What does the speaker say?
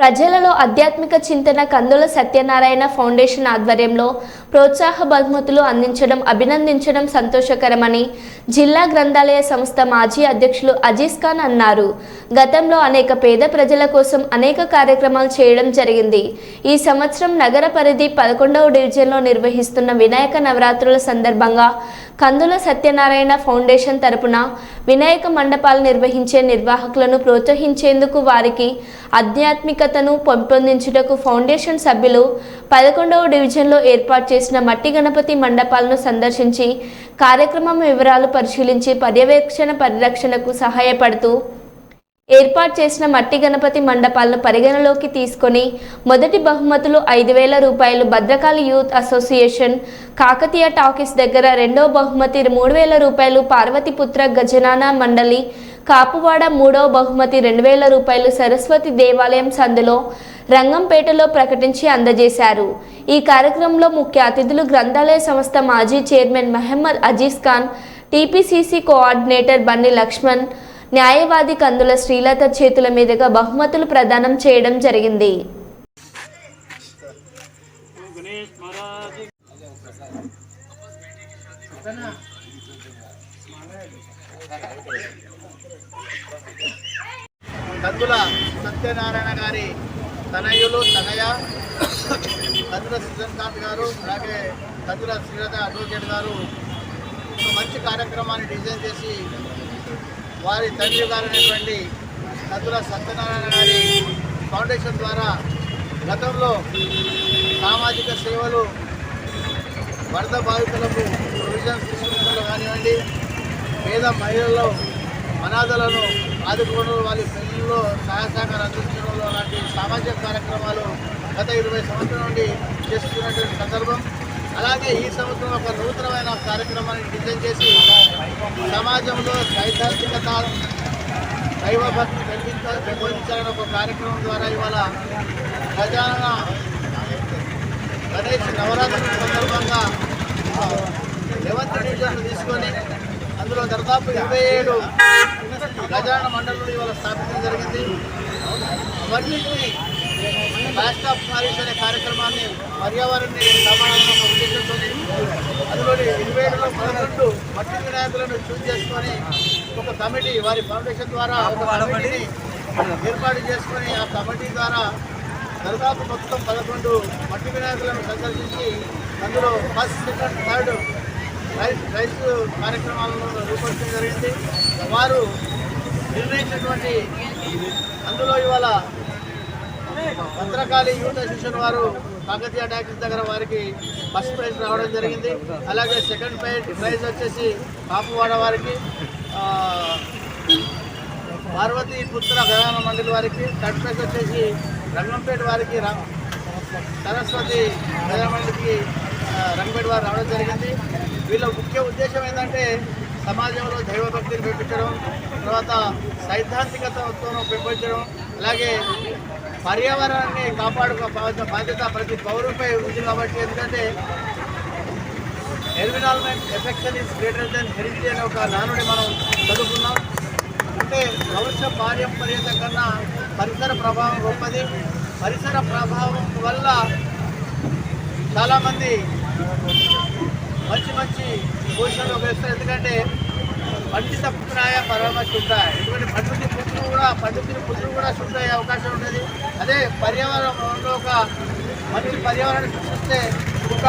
ప్రజలలో ఆధ్యాత్మిక చింతన కందుల సత్యనారాయణ ఫౌండేషన్ ఆధ్వర్యంలో ప్రోత్సాహ బహుమతులు అందించడం అభినందించడం సంతోషకరమని జిల్లా గ్రంథాలయ సంస్థ మాజీ అధ్యక్షులు అజీజ్ ఖాన్ అన్నారు. గతంలో అనేక పేద ప్రజల కోసం అనేక కార్యక్రమాలు చేయడం జరిగింది. ఈ సంవత్సరం నగర పరిధి పదకొండవ డివిజన్లో నిర్వహిస్తున్న వినాయక నవరాత్రుల సందర్భంగా కందుల సత్యనారాయణ ఫౌండేషన్ తరపున వినాయక మండపాలు నిర్వహించే నిర్వాహకులను ప్రోత్సహించేందుకు వారికి ఆధ్యాత్మికతను పెంపొందించుటకు ఫౌండేషన్ సభ్యులు పదకొండవ డివిజన్లో ఏర్పాటు చేసిన మట్టి గణపతి మండపాలను సందర్శించి కార్యక్రమం వివరాలు పరిశీలించి పర్యవేక్షణ పరిరక్షణకు సహాయపడుతూ ఏర్పాటు చేసిన మట్టి గణపతి మండపాలను పరిగణలోకి తీసుకొని మొదటి బహుమతులు ఐదు వేల రూపాయలు Bhadrakali youth association Kakatiya talkies దగ్గర రెండవ బహుమతి మూడు వేల రూపాయలు పార్వతీపుత్ర గజనాన మండలి కాపువాడ మూడవ బహుమతి రెండు వేల రూపాయలు సరస్వతి దేవాలయం సందులో రంగంపేటలో ప్రకటించి అందజేశారు. ఈ కార్యక్రమంలో ముఖ్య అతిథులు గ్రంథాలయ సంస్థ మాజీ chairman Mohammed Aziz Khan TPCC coordinator Bunny Lakshman న్యాయవాది కందుల శ్రీలత చేతుల మీదుగా బహుమతులు ప్రదానం చేయడం జరిగింది. కందుల సత్యనారాయణ గారి తనయులు తనయ కందుల సుజన్కాంత్ గారు అలాగే కందుల శ్రీరథ అడ్వకేట్ గారు ఒక మంచి కార్యక్రమాన్ని డిజైన్ చేసి వారి తండ్రి గారైనటువంటి కందుల సత్యనారాయణ గారి ఫౌండేషన్ ద్వారా గతంలో సామాజిక సేవలు వరద బాధితులకు ప్రొవిజన్స్ తీసుకున్నలో కానివ్వండి పేద మహిళల్లో అనాథలను ఆదుకోవడం వాళ్ళ పిల్లల్లో సహాయ సహకారం అందించడంలో లాంటి సామాజిక కార్యక్రమాలు గత ఇరవై సంవత్సరాల నుండి చేస్తున్నటువంటి సందర్భం. అలాగే ఈ సంవత్సరం ఒక నూతనమైన కార్యక్రమాన్ని డిజైన్ చేసి సమాజంలో సైద్ధాంతికత దైవభక్తి పెంపించ పెంపొందించాలని ఒక కార్యక్రమం ద్వారా ఇవాళ గజాన గణేష్ నవరాత్రి సందర్భంగా లెవెంత్ డివిజన్ తీసుకొని అందులో దాదాపు ఇరవై ఏడు గజాన మండలం ఇవాళ స్థాపించడం జరిగింది. అవన్నింటినీ లాస్ట్ ఆఫ్ పారిస్ అనే కార్యక్రమాన్ని పర్యావరణాన్ని సమానంగా ఉద్దేశంతో అందులోని ఇరవై ఏడులో పదకొండు మట్టి వినాయకులను చూస్ చేసుకొని ఒక కమిటీ వారి ఫౌండేషన్ ద్వారా ఒక కమిటీని ఏర్పాటు చేసుకొని ఆ కమిటీ ద్వారా దాదాపు మొత్తం పదకొండు మట్టి వినాయకులను సందర్శించి అందులో ఫస్ట్ సెకండ్ థర్డ్ రైస్ కార్యక్రమాలను రూపొందించడం జరిగింది. వారు నిర్ణయించినటువంటి అందులో ఇవాళ భద్రకాళి యూత్ అసోసియేషన్ వారు కాకతీయ టాకీస్ దగ్గర వారికి ఫస్ట్ ప్రైజ్ రావడం జరిగింది. అలాగే సెకండ్ ప్రైజ్ ప్రైజ్ వచ్చేసి కాపువాడ వారికి పార్వతి పుత్ర గయాన మండలి వారికి థర్డ్ ప్రైజ్ వచ్చేసి రంగంపేట వారికి సరస్వతి సరస్వతి మండలికి రంగంపేట వారు రావడం జరిగింది. వీళ్ళ ముఖ్య ఉద్దేశం ఏంటంటే సమాజంలో దైవభక్తిని పెంపించడం తర్వాత సైద్ధాంతికతతో పెంపొంచడం అలాగే పర్యావరణాన్ని కాపాడుకోవాల్సిన బాధ్యత ప్రతి పౌరుపై ఉంది కాబట్టి ఎందుకంటే environment affection is greater than heritage అనే ఒక నానుడి మనం చదువుకున్నాం. అంటే భవిష్య పారంపర్యత కన్నా పరిసర ప్రభావం గొప్పది. పరిసర ప్రభావం వల్ల చాలామంది మంచి మంచి పొజిషన్లో వేస్తారు ఎందుకంటే పండిత పుత్రాయ పరామర్శ ఉంటాయి ఎందుకంటే పండిత పుత్రులు కూడా పండితుని పుత్రులు కూడా శుద్ధయ్యే అవకాశం ఉంటుంది. అదే పర్యావరణంలో ఒక మంచి పర్యావరణాన్ని సృష్టిస్తే ఒక